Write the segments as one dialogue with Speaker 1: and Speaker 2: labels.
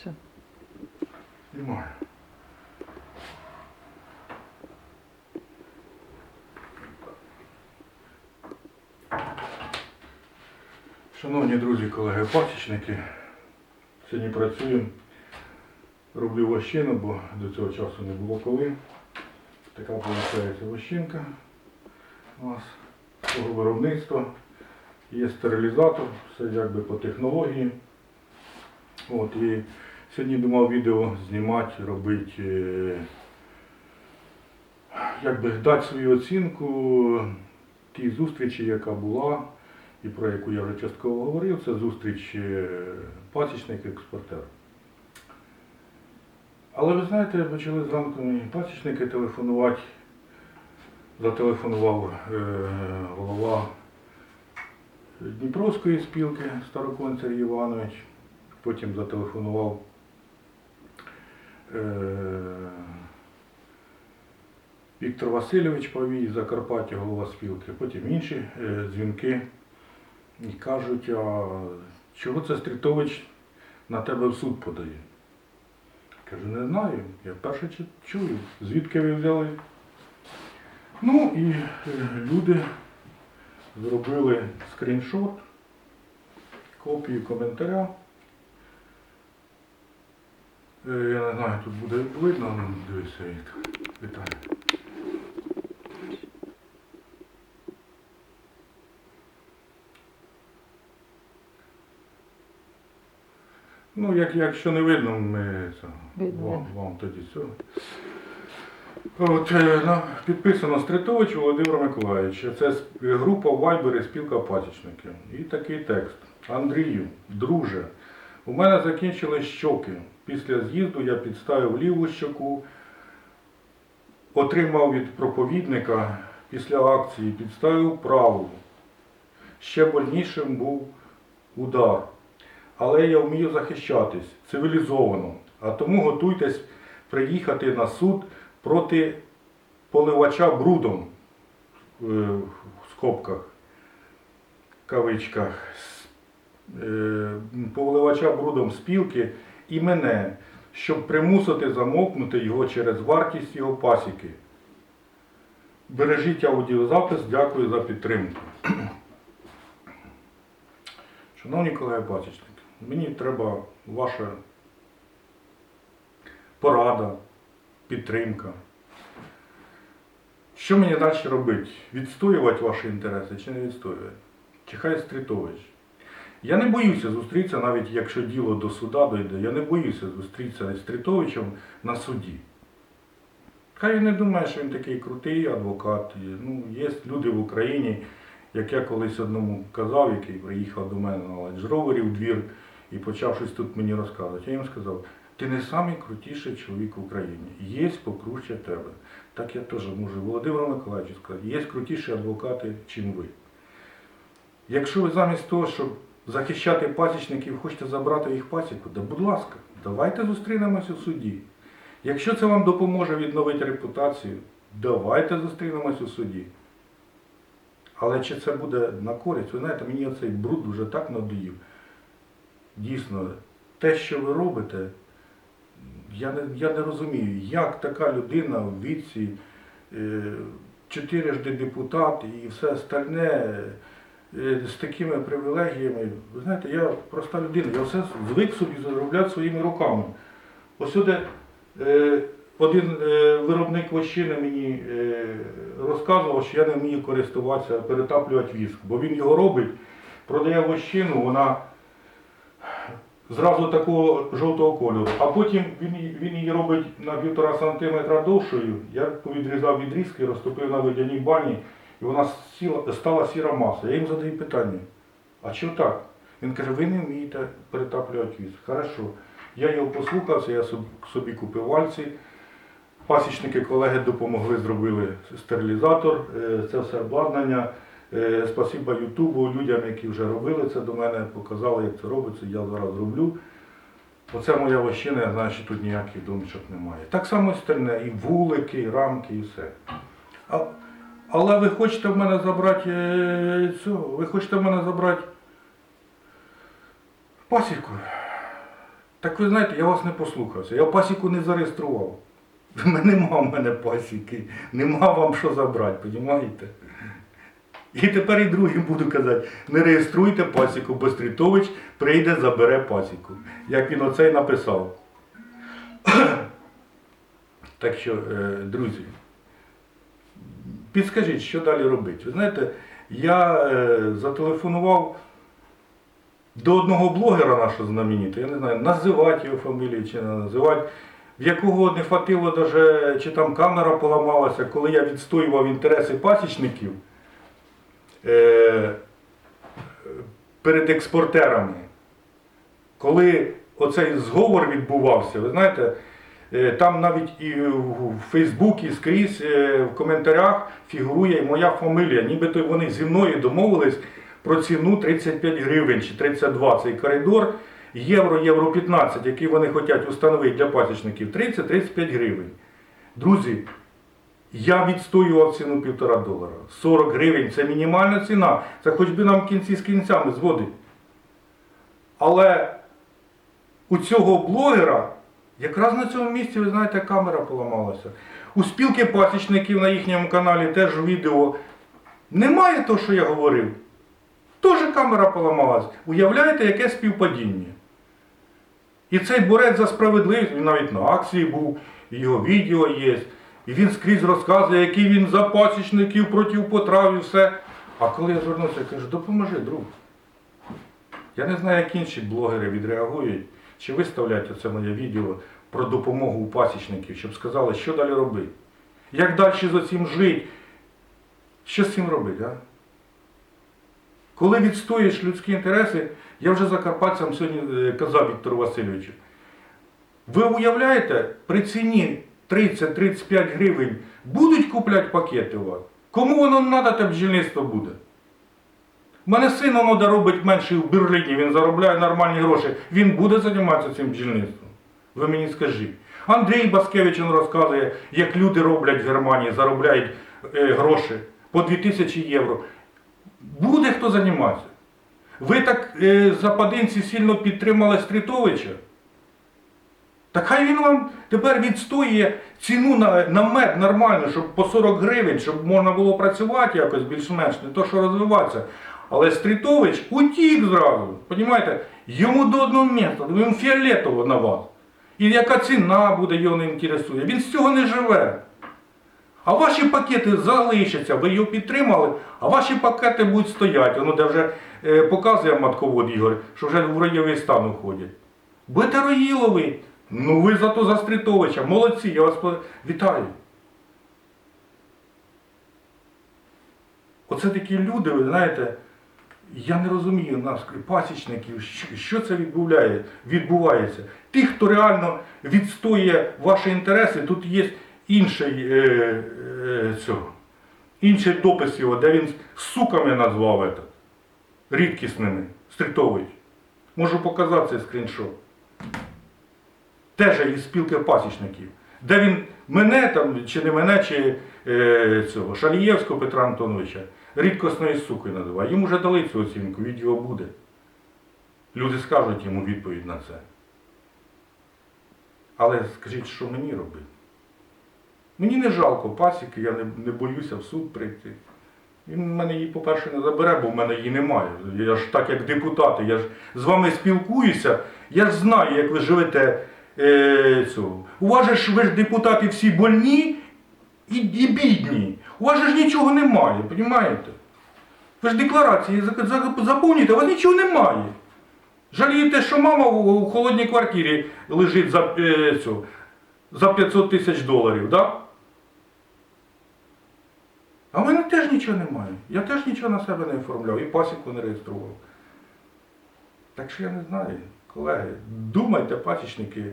Speaker 1: Все.
Speaker 2: Немає. Шановні друзі, колеги, пасічники, сьогодні працюємо, роблю вощину, бо до цього часу не було коли. Така виходить вощинка у нас цього виробництва. Є стерилізатор, все якби по технології. От, і сьогодні думав відео знімати, робити, е, якби дати свою оцінку тій зустрічі, яка була, і про яку я вже частково говорив, це зустріч е, пасічник-експортер. Але ви знаєте, почали зранку мені пасічники телефонувати. Зателефонував е, голова Дніпровської спілки Старокон Іванович. Потім зателефонував Віктор Васильович Павій, Закарпаття, голова спілки, потім інші е, дзвінки і кажуть, а чого це Стрітович на тебе в суд подає? Кажу, не знаю, я вперше чую, звідки ви взяли. Ну і е, люди зробили скріншот, копію коментаря. Е, Я не знаю, тут буде видно, ну, дивися, Віт- Віталій. Ну, як, якщо не видно, ми це,
Speaker 1: Видно,
Speaker 2: вам, вам тоді все. От, на- підписано Стритович Володимир Миколаївич. Це група Вайбери спілка пасічників. І такий текст. Андрію, друже, у мене закінчились щоки. Після з'їзду я підставив ліву щоку, отримав від проповідника після акції, підставив праву. Ще больнішим був удар. Але я вмію захищатись цивілізовано. А тому готуйтесь приїхати на суд проти поливача брудом е, в скобках, кавичках, е, поливача брудом спілки і мене, щоб примусити замовкнути його через вартість його пасіки. Бережіть аудіозапис, дякую за підтримку. Шановні колеги пасічники, мені треба ваша порада, підтримка. Що мені далі робити? Відстоювати ваші інтереси чи не відстоювати? Чи хай Стрітович? Я не боюся зустрітися, навіть якщо діло до суда дойде, я не боюся зустрітися з Стрітовичем на суді. Хай він не думає, що він такий крутий адвокат. Ну, є люди в Україні, як я колись одному казав, який приїхав до мене на Ладжровері в двір і почав щось тут мені розказувати. Я їм сказав, ти не самий крутіший чоловік в Україні. Є покруче тебе. Так я теж можу Володимиру Миколаївичу сказати, є крутіші адвокати, чим ви. Якщо ви замість того, щоб захищати пасічників, хочете забрати їх пасіку, да будь ласка, давайте зустрінемося у суді. Якщо це вам допоможе відновити репутацію, давайте зустрінемось у суді. Але чи це буде на користь? Ви знаєте, мені оцей бруд вже так надоїв. Дійсно, те, що ви робите, я не, я не розумію, як така людина в віці, е, чотирижди депутат і все остальне з такими привілегіями. Ви знаєте, я проста людина, я все звик собі заробляти своїми руками. Ось сюди е, один е, виробник вощини мені е, розказував, що я не вмію користуватися, перетаплювати віск, бо він його робить, продає вощину, вона зразу такого жовтого кольору. А потім він, він її робить на півтора сантиметра довшою. Я повідрізав відрізки, розтопив на водяній бані, і вона сіла, стала сіра маса. Я їм задаю питання, а чого так? Він каже, ви не вмієте перетаплювати віск. Хорошо. Я його послухався, я собі купив вальці. Пасічники колеги допомогли, зробили стерилізатор, е, це все обладнання. Е, Спасибо Ютубу, людям, які вже робили це до мене, показали, як це робиться, я зараз роблю. Оце моя вощина, що тут ніяких домішок немає. Так само остальне, і вулики, і рамки, і все. Але ви хочете в мене забрати е, цю, ви хочете в мене забрати пасіку? Так ви знаєте, я вас не послухався. Я пасіку не зареєстрував. Нема в мене пасіки, нема вам що забрати, розумієте? І тепер і другим буду казати, не реєструйте пасіку, бо Стрітович прийде, забере пасіку. Як він оцей написав. Так що, е, друзі, підскажіть, що далі робити. Ви знаєте, я е, зателефонував до одного блогера нашого знаменитого, я не знаю, називати його фамілію чи не називати, в якого не хватило даже, чи там камера поламалася, коли я відстоював інтереси пасічників е, перед експортерами. Коли оцей зговор відбувався, ви знаєте, там навіть і в Фейсбуці скрізь е, в коментарях фігурує моя фамілія. Нібито вони зі мною домовились про ціну 35 гривень чи 32 цей коридор євро, євро 15, який вони хочуть установити для пасічників, 30-35 гривень. Друзі, я відстоював ціну півтора долара. 40 гривень це мінімальна ціна. Це хоч би нам кінці з кінцями зводить. Але у цього блогера якраз на цьому місці, ви знаєте, камера поламалася. У спілки пасічників на їхньому каналі теж відео немає того, що я говорив. Теж камера поламалась. Уявляєте, яке співпадіння? І цей борець за справедливість, він навіть на акції був, і його відео є. І він скрізь розказує, який він за пасічників проти потрав і все. А коли я звернувся, я кажу, допоможи, друг. Я не знаю, як інші блогери відреагують, чи виставлять оце моє відео про допомогу у пасічників, щоб сказали, що далі робити. Як далі з цим жити? Що з цим робити, а? Коли відстоїш людські інтереси, я вже закарпатцям сьогодні е, казав Віктору Васильовичу. Ви уявляєте, при ціні 30-35 гривень будуть купляти пакети у вас? Кому воно треба, те бджільництво буде? Мене син воно робить менше в Берліні, він заробляє нормальні гроші. Він буде займатися цим бджільництвом. Ви мені скажіть. Андрій Баскевич розказує, як люди роблять в Германії, заробляють е, гроші по 2000 євро. Буде хто займатися. Ви так е, западинці сильно підтримали Стрітовича. Так хай він вам тепер відстоює ціну на, на мед нормально, щоб по 40 гривень, щоб можна було працювати якось більш-менш, не то що розвиватися. Але Стрітович утік зразу. Понімаєте? Йому до одного міста, він фіолетово на вас. І яка ціна буде, його не інтересує. Він з цього не живе. А ваші пакети залишаться, ви його підтримали, а ваші пакети будуть стояти. Воно де вже е, показує матковод Ігор, що вже в роєвий стан уходять. Будете роїлові. Ну ви зато за Стрітовича. Молодці, я вас вітаю. Оце такі люди, ви знаєте, я не розумію нас, пасічників, що, це відбувляє, відбувається. Ті, хто реально відстоює ваші інтереси, тут є інший, е, е, цього, інший допис його, де він суками назвав это, рідкісними, Стрітович. Можу показати цей скріншот. Теж із спілки пасічників. Де він мене там, чи не мене, чи е, цього Шалієвського Петра Антоновича рідкісною сукою називає. Йому вже дали цю оцінку, відео буде. Люди скажуть йому відповідь на це. Але скажіть, що мені робити? Мені не жалко пасіки, я не, не боюся в суд прийти. Він мене її, по-перше, не забере, бо в мене її немає. Я ж так як депутати, я ж з вами спілкуюся, я ж знаю, як ви живете е, цього. У вас же ж ви ж депутати всі больні і, і бідні. У вас же ж нічого немає, розумієте? Ви ж декларації за- за- заповнюєте, у вас нічого немає. Жалієте, що мама у, холодній квартирі лежить за, е, цього, за 500 тисяч доларів, так? Да? А в мене теж нічого немає. Я теж нічого на себе не оформляв і пасіку не реєстрував. Так що я не знаю, колеги, думайте, пасічники.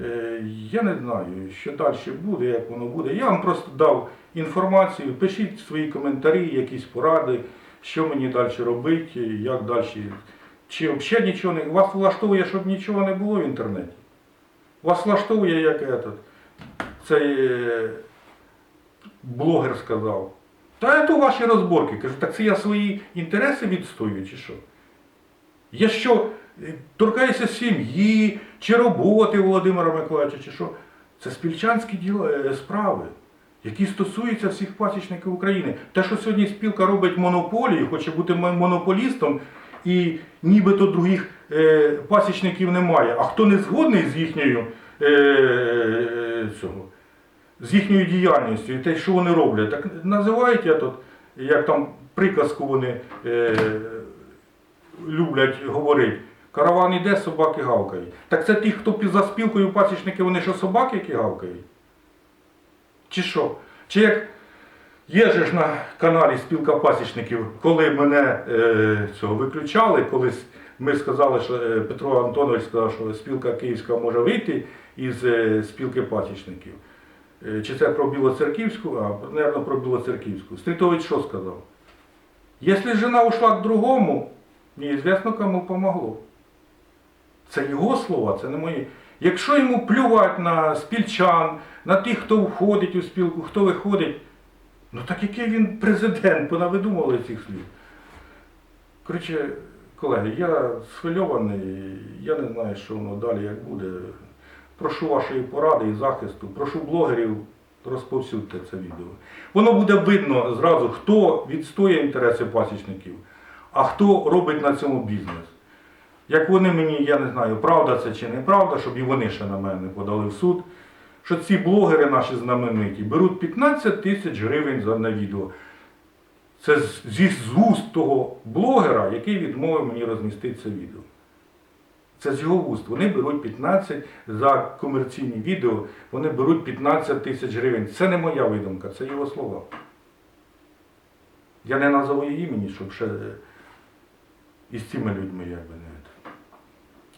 Speaker 2: Е, Я не знаю, що далі буде, як воно буде. Я вам просто дав інформацію, пишіть свої коментарі, якісь поради, що мені далі робити, як далі. Чи взагалі нічого не. Вас влаштовує, щоб нічого не було в інтернеті? Вас влаштовує, як этот, цей е, блогер сказав. Та це ваші розборки. Кажу, так це я свої інтереси відстоюю, чи що? Я що, е, торкається сім'ї, чи роботи Володимира Миколаївича, чи що. Це спільчанські е, справи, які стосуються всіх пасічників України. Те, що сьогодні спілка робить монополію, хоче бути монополістом, і нібито других е, пасічників немає. А хто не згодний з їхньою е, цього, з їхньою діяльністю і те, що вони роблять, так називають я тут, як там приказку вони е, люблять говорити. Караван іде, собаки гавкають. Так це ті, хто за спілкою пасічники, вони що собаки, які гавкають? Чи що? Чи як є ж на каналі Спілка пасічників, коли мене е, цього виключали, коли ми сказали, що е, Петро Антонович сказав, що спілка київська може вийти із е, спілки пасічників. Е, чи це про Білоцерківську, а, мабуть, про Білоцерківську. Стрітович що сказав? Якщо жена ушла к другому, неізвісно кому помогло. Це його слова, це не мої. Якщо йому плювати на спільчан, на тих, хто входить у спілку, хто виходить, ну так який він президент, понавидумали цих слів. Коротше, колеги, я схвильований, я не знаю, що воно далі як буде. Прошу вашої поради і захисту, прошу блогерів, розповсюдьте це відео. Воно буде видно зразу, хто відстоює інтереси пасічників, а хто робить на цьому бізнес. Як вони мені, я не знаю, правда це чи неправда, щоб і вони ще на мене подали в суд, що ці блогери наші знамениті беруть 15 тисяч гривень за на відео. Це зі з уст того блогера, який відмовив мені розмістити це відео. Це з його уст. Вони беруть 15 за комерційні відео, вони беруть 15 тисяч гривень. Це не моя видумка, це його слова. Я не назову її імені, щоб ще е, із цими людьми якби не.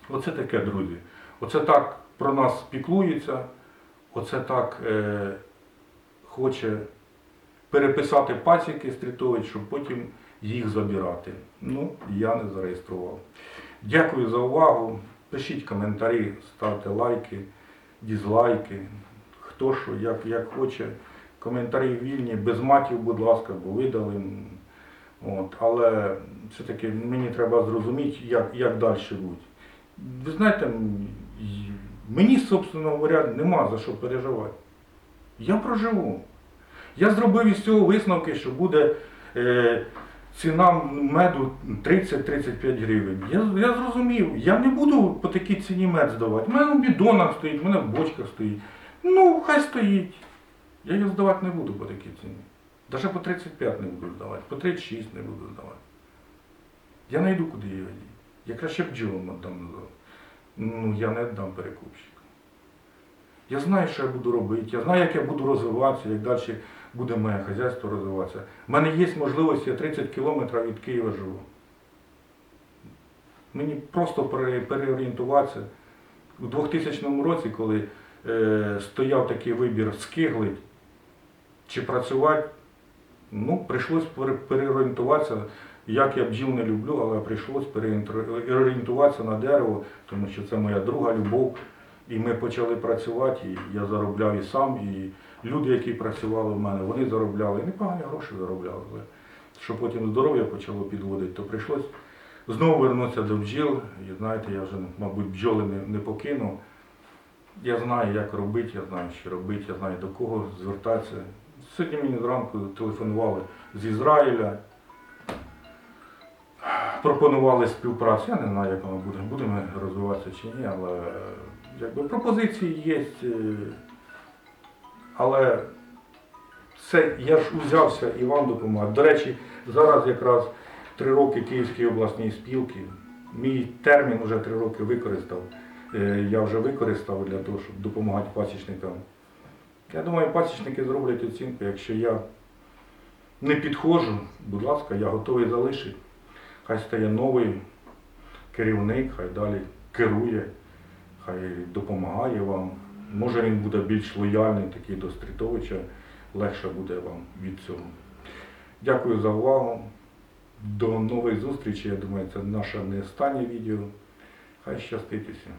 Speaker 2: Це. Оце таке, друзі. Оце так про нас піклується, оце так е, хоче переписати пасіки Стрітович, щоб потім їх забирати. Ну, я не зареєстрував. Дякую за увагу. Пишіть коментарі, ставте лайки, дізлайки. Хто що, як, як хоче. Коментарі вільні, без матів, будь ласка, бо видали. От, але все-таки мені треба зрозуміти, як, як далі бути. Ви знаєте, мені, собственно говоря, нема за що переживати. Я проживу. Я зробив із цього висновки, що буде е, ціна меду 30-35 гривень. Я, я зрозумів, я не буду по такій ціні мед здавати. У мене в бідонах стоїть, у мене в бочках стоїть. Ну, хай стоїть. Я його здавати не буду по такій ціні. Навіть по 35 не буду здавати, по 36 не буду здавати. Я знайду, куди її діти. Я краще б бджолам віддам назад. Ну, я не віддам перекупщику. Я знаю, що я буду робити, я знаю, як я буду розвиватися, як далі буде моє хазяйство розвиватися. У мене є можливість, я 30 кілометрів від Києва живу. Мені просто переорієнтуватися. У 2000 році, коли е, стояв такий вибір скиглить чи працювати, ну, прийшлось переорієнтуватися. Як я бджіл не люблю, але прийшлось переорієнтуватися на дерево, тому що це моя друга любов. І ми почали працювати, і я заробляв і сам, і люди, які працювали в мене, вони заробляли, і непогані гроші заробляли. Але що потім здоров'я почало підводити, то прийшлось знову вернутися до бджіл. І знаєте, я вже, мабуть, бджоли не, не покину. Я знаю, як робити, я знаю, що робити, я знаю, до кого звертатися. Сьогодні мені зранку телефонували з Ізраїля, пропонували співпрацю. Я не знаю, як воно буде, будемо розвиватися чи ні, але е, якби пропозиції є. е, Але це я ж узявся і вам допомагаю. До речі, зараз якраз три роки Київської обласної спілки. Мій термін вже три роки використав. Е, Я вже використав для того, щоб допомагати пасічникам. Я думаю, пасічники зроблять оцінку. Якщо я не підходжу, будь ласка, я готовий залишити. Хай стає новий керівник, хай далі керує, хай допомагає вам. Може він буде більш лояльний, такий до Стрітовича, легше буде вам від цього. Дякую за увагу. До нових зустрічей. Я думаю, це наше не останнє відео. Хай щастить усім.